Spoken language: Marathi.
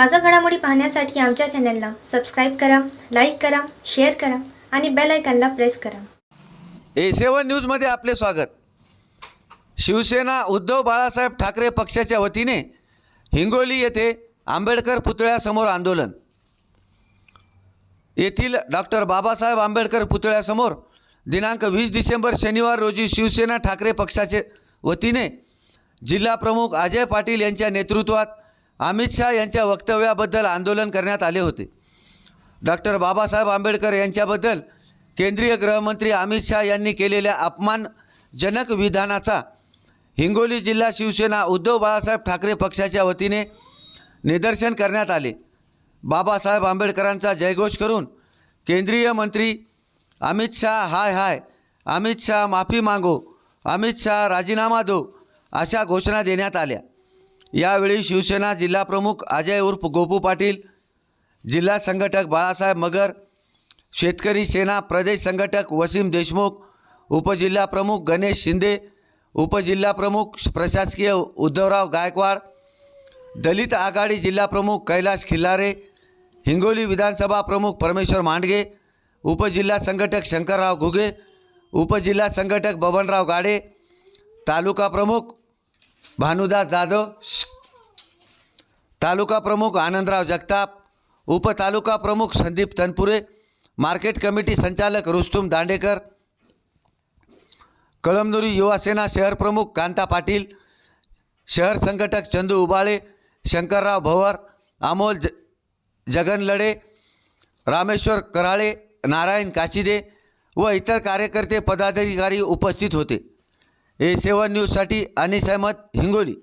ताजा घडामोडी पाहण्यासाठी आमच्या चॅनलला सबस्क्राईब करा लाईक करा शेअर करा आणि बेल आयकॉनला प्रेस करा. ए सेवन न्यूजमध्ये आपले स्वागत. शिवसेना उद्धव बाळासाहेब ठाकरे पक्षाच्या वतीने हिंगोली येथे आंबेडकर पुतळ्यासमोर आंदोलन. येथील डॉक्टर बाबासाहेब आंबेडकर पुतळ्यासमोर दिनांक वीस डिसेंबर शनिवार रोजी शिवसेना ठाकरे पक्षाचे वतीने जिल्हाप्रमुख अजय पाटील यांच्या नेतृत्वात अमित शहा यांच्या वक्तव्याबद्दल आंदोलन करण्यात आले होते. डॉक्टर बाबासाहेब आंबेडकर यांच्याबद्दल केंद्रीय गृहमंत्री अमित शहा यांनी केलेल्या अपमानजनक विधानाचा हिंगोली जिल्हा शिवसेना उद्धव बाळासाहेब ठाकरे पक्षाच्या वतीने निदर्शन करण्यात आले. बाबासाहेब आंबेडकरांचा जयघोष करून केंद्रीय मंत्री अमित शहा हाय हाय अमित शहा माफी मागो अमित शहा राजीनामा दो अशा घोषणा देण्यात आल्या. यावेळी शिवसेना जिल्हाप्रमुख अजय उर्फ गोपू पाटील जिल्हा संघटक बाळासाहेब मगर शेतकरी सेना प्रदेश संघटक वसीम देशमुख उपजिल्हाप्रमुख गणेश शिंदे उपजिल्हाप्रमुख प्रशासकीय उद्धवराव गायकवाड दलित आघाडी जिल्हाप्रमुख कैलास खिल्लारे हिंगोली विधानसभा प्रमुख परमेश्वर मांडगे उपजिल्हा संघटक शंकरराव घुगे उपजिल्हा संघटक बबनराव गाडे तालुका प्रमुख भानुदास जाधव तालुका प्रमुख आनंदराव जगताप उपतालुका प्रमुख संदीप तनपुरे मार्केट कमिटी संचालक रुस्तुम दांडेकर कळमनुरी युवासेना शहर प्रमुख कांता पाटील शहर संघटक चंदू उबाळे शंकरराव भवर अमोल ज जगन लडे रामेश्वर कराळे नारायण काशिदे व इतर कार्यकर्ते पदाधिकारी उपस्थित होते. ए सेवन न्यूजसाठी अनिस अहमद हिंगोली.